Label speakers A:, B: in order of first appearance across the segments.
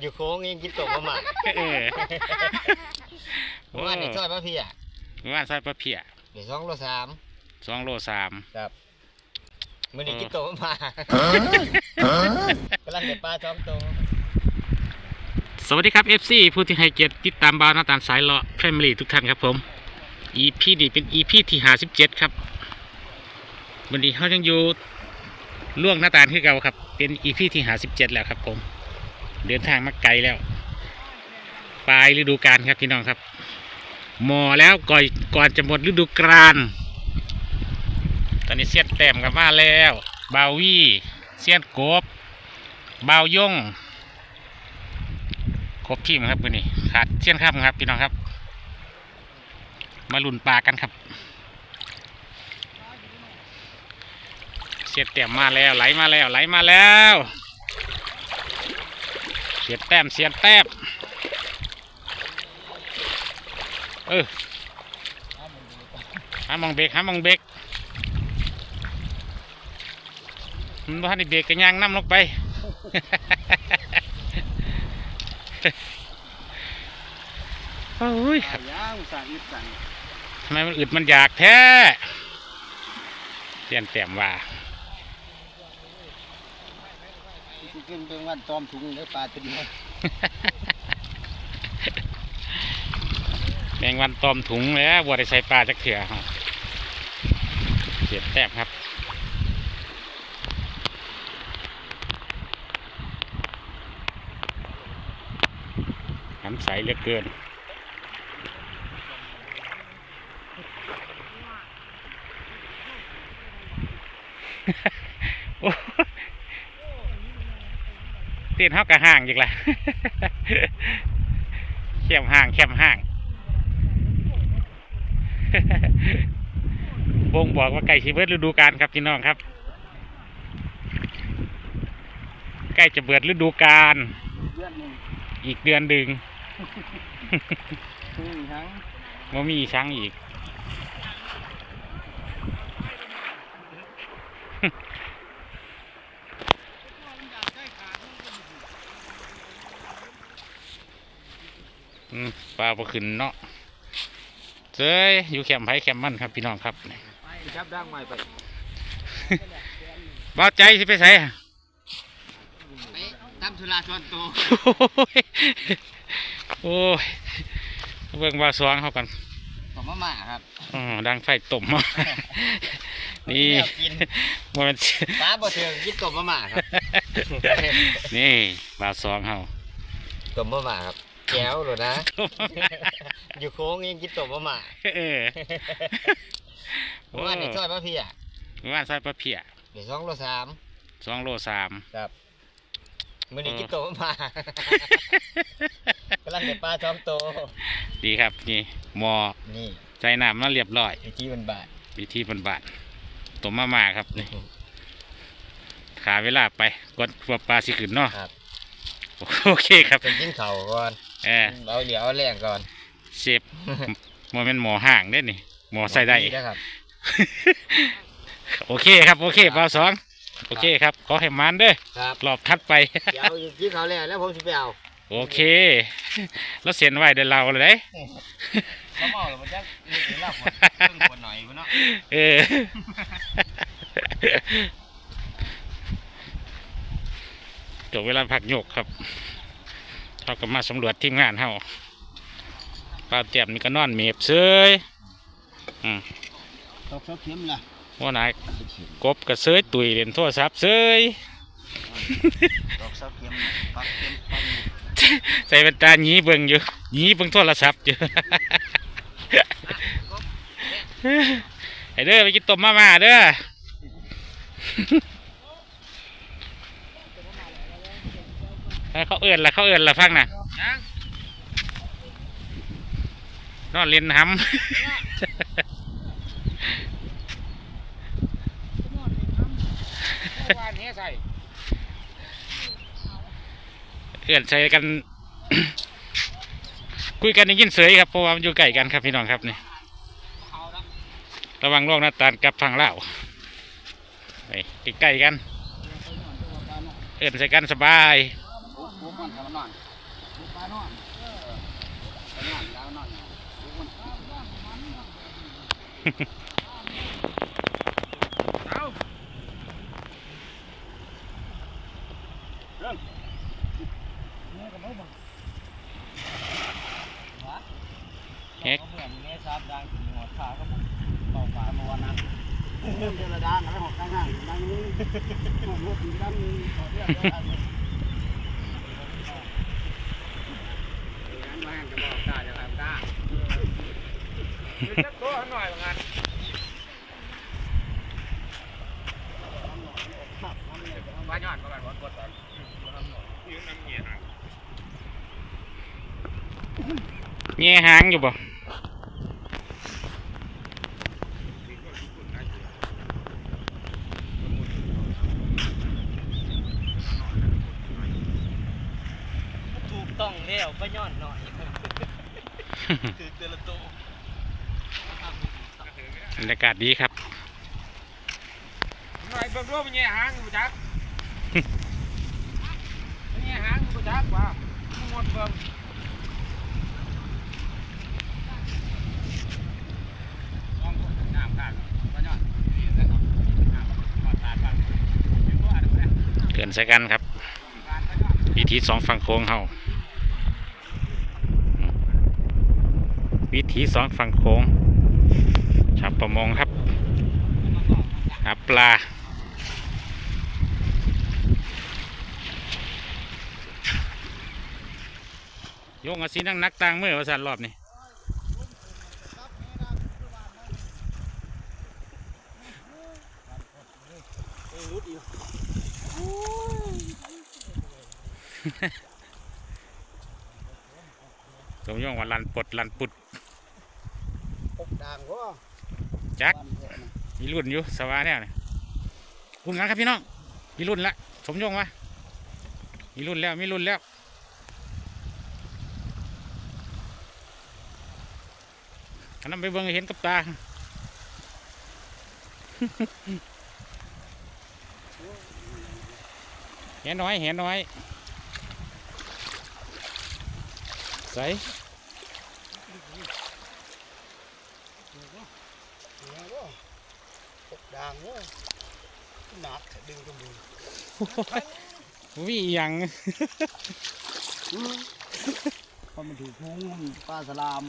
A: อยู่โค้งยังกินตกมาหมา
B: เออ
A: เมื่อวานนี่ซอยพระเพีย
B: เมื่อวานซอยปลาเพีย
A: เดี๋ยวสองโลสาม
B: สองโลสาม
A: ครับมื่อนี้กินตกมาหมากำลังเด็ดปลาจอมโต
B: สวัสดีครับ FC ผู้ที่ให้เกียรติติดตามบาวหน้าตาลสายเลาะแฟมิลี่ทุกท่านครับผม EP นี้เป็น EP ที่57ครับ วันนี้เขายังอยู่ ล่วงหน้าตาลคือเก่าครับ เป็น EP ที่57แล้วครับ ผม เดินทางมาไกลแล้วปลายฤดูกาลครับพี่น้องครับ หมอแล้วก่อนก่อนจะหมดฤดูกาลตอนนี้เสียนแต้มกับมาแล้วบาวี่เสียนกบบาวยงครบทีมครับวันนี้ขาดเชียนครับครับพี่น้องครับ มาลุ่นปลากันครับ เสียดแต้มมาแล้วไหลมาแล้วไหลมาแล้ว เสียดแต้มเสียดแต้มเออหามองเบรกหามองเบรกมันว่าให้เบรกกันยางน้ำลงไปโอ้ยครับ
A: ย่างสั่งยึดสั่ง
B: ทำไมมันอึดมันอยากแท้เตียนแต้มว่า
A: กินเป็นวันตอมถุงเนื้อปลาตัวเดียว
B: แมงวันตอมถุงแล้วบัวได้ใส่ปลาจักเถื่อครับเสียแต้มครับน้ำใสเหลือเกินโอ้ ต้นเฮากะห่างอีกละเข้มห่างเข้มห่างบ่งบอกว่าไก่ชีเบิดฤดูกาลครับพี่น้องครับ ใกล้จะเบิดฤดูกาล
A: เลือดหนึ่ง
B: อีกเดือนดึง
A: ครึ่งทั้ง
B: ว่ามีช้างอีก ปลาปลาขึ้นเนาะเจ้ยอยู่แคมป์ไผ่แคมป์มันครับพี่น้องครับ
A: จับดังใหม่ไป
B: บ่าวใจสิไปใส่
A: ไปทำธุระส่วนตัว
B: โอ้ยเบิ่งว่าสวงเขากัน
A: ผมมาหมาครับ
B: อ๋อดังไฟต่มมานี่
A: แนวกิน
B: บ่แมัน
A: ปลาบ่เทืองกินตกมาหมาครับ
B: นี่ว่าสวงเขา
A: ตกมาหมาครับ แก้วหรอนะ อยู่โค้งยังกินตกมาหมา
B: เออ
A: เมื่อวานนี่ซอยพระเพีย
B: เมื่อวานซอยปลาเพีย
A: เดี๋ยวสองโลสาม
B: สองโลสาม
A: ครับมื่อนี้
B: เออ
A: กินโตมากกำลังเด็ดปลาจอมโต
B: ดีครับนี่หมอ
A: นี่
B: ใจน้ำมาเรียบร้อย
A: วิธีมันบาท
B: วิธีบานๆต้มมาม่าครับนี่ขาเวลาไปกดว่าปลาสิขึ้นเนาะ
A: ครับ
B: โอเคครับ
A: เป็นกินเข่าวก่อน
B: เออ
A: เอาเหลียวเอาแรงก่อน
B: เชฟโมเป็นหมอห่างได้นี่หมอใส่ได้
A: นะครับ
B: โอเคครับ โอเคเบาสองโอเคครับขอให้มันเด้อ
A: ครับ
B: รอบทัดไป
A: เดี๋ยวกินข้าวแล้วแล้วผมจะไปเอา
B: โอเค แล้วเสียนไว้เดี๋ยวเราเลยเด้
A: เขาเมาแล้วมันจะมีถึงลาบคนเพิ่งคนหน่อยคุณเนาะ
B: เออจบเวลาพักโยกครับ เขาก็มาสำรวจทีมงานเฮาปลาเตียมนี่ก็นอนเมียบเซยอืม
A: ตกเสาเข็มล่ะ
B: ว่านายกบก็เซยตุยเล่นโทรศัพท์เซย
A: ตกเสาเข็มปักเข็มปัก
B: ใส่เป็นตาหยีเบิ่งอยู่หยีเบิ่งโทรศัพท์อยู่ไอเด้อไปกินต้มมาม่าเด้อ ให้เขาเอื่นละเขาเอื่นละฟังน่ะนอนเล่นห้ำ
A: วานเฮ้ใส่
B: เอื่นใส่กัน คุยกันได้ยินเสยครับเพราะว่ามันอยู่ใกล้กันครับพี่น้องครับนี่ระวังโรคหน้าตาลกับฟังเล่าวไปใกล้ๆกัน เอื่นใส่กันสบาย
C: อนทำนอนลูกปลานอนเออไปนอนแล้วนอนลูกมันเอาเริ่มเนี่ยก็ไม่บอก
B: เฮ็ก
C: เพื่อนเนี้ยครับดังถึงหัวขาก็ผมเป่าฝาเมื่อวันนั้นเริ่มเจรดานอะไรหกดังห่างดังนี้หกลูกดังนี้ขอเรียกได้งั้นมาจะบอกกล้าจะทำกล้า จะโตหน่อยงานบ้านยอดก็แบบวัดกดกันยืนน้ำเงี้ยหาง
B: แง่หางอยู่บ่
A: ถูกต้องแล้วก็ย้อนหน่อยคือเตละโต
B: บรรยากาศดีครับ
C: หน่อยเบิ่งรูปมันเงี้ยหางอยู่จักเงี้ยหางอยู่จักว่าหมดเบิ่งลองกดน้ำขาดบ้านยอดนี่นะครับน้ำขอดตาดบ้านเห็นว่าอะไรเนี่ย
B: เกินใส่กันครับ
C: บ้านบ้านยอด
B: วิธีสองฝั่งโค้งเฮาวิธีสองฝั่งโค้ง ชาวประมงครับหาปลาโยงเอาสีนักนักๆต่างมือว่าสันรอบนี้
C: รุดอีก
B: สมโยงว่าลันปลดลันปุด
C: ปกด่างก็
B: จัก
C: บ้านเถอะนะ
B: มีรุ่นอยู่สวาเนี่ยนี่รุ่นกันครับพี่น้อง มีรุ่นละสมยงวะมีรุ่นแล้วมีรุ่นแล้วอันนั้นไปเบิ่งเห็นกับตาเห็นน้อยเห็นน้อยใส่
C: ด่างเว้ยหนักดึงก็ดึง
B: มีอหย่าง
C: พอมาถึงพุงปลาสลาม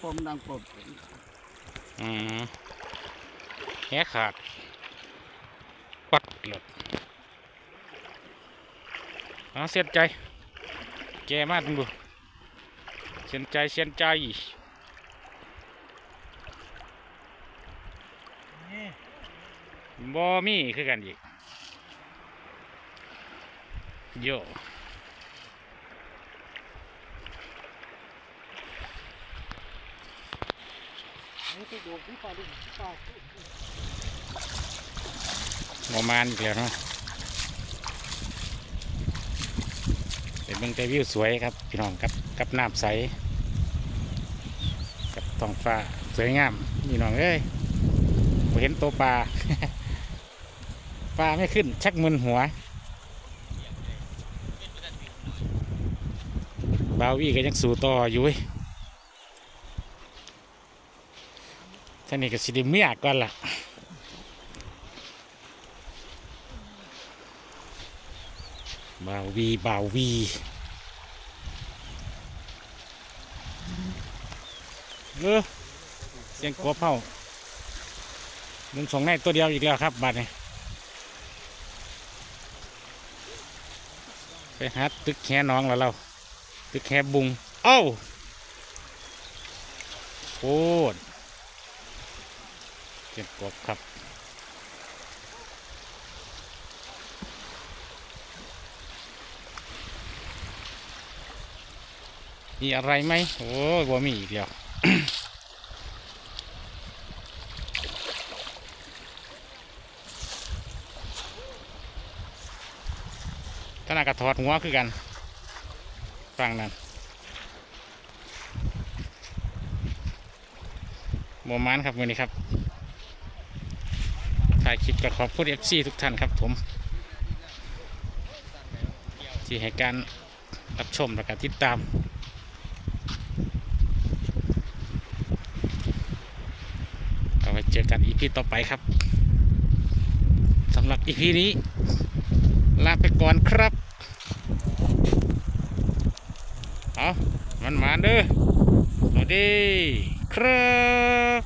C: พอมนดังปลด
B: อืมแหขาดปัดหลดเอาเสียนใจ แกมากดูเสียนใจเสียนใจ บอมีคือกันอีกโย
C: นี่คือดูพี่าดูปลา
B: ประมาณอีกแล้วเนาะเป็นเบิ่งแต่วิวสวยครับ พี่น้องกับกับน้ำใส กับท้องฟ้า สวยงาม พี่น้องเอ้ยเห็นตัวปลา ปลาไม่ขึ้น ชักมึนหัว บาวี่ก็ยังสู่ต่ออยู่เว้ยท่านนี่ก็สิได้เมียก่อนล่ะบาวีบาวีเออเสียงกบเผามึงสองในตัวเดียวอีกแล้วครับบัดนี้ ไปหาตึกแค่น้องแล้วเรา ตึกแค่บุง เอ้าโคตรเสียงกบครับมีอะไรไหมโอ้บ่มีอีกแล้ว ณะกระถอดหัวคือกันฝังนั้นบมานครับมือนี้ครับ ถ่ายคลิปกับขอบคุณเอฟซีทุกท่านครับผม ที่ให้การรับชมและการติดตามเอาไว้เจอกันอีพีต่อไปครับสำหรับอีพีนี้ ลาไปก่อนครับ เอามันมาเด้อสวัสดีครับ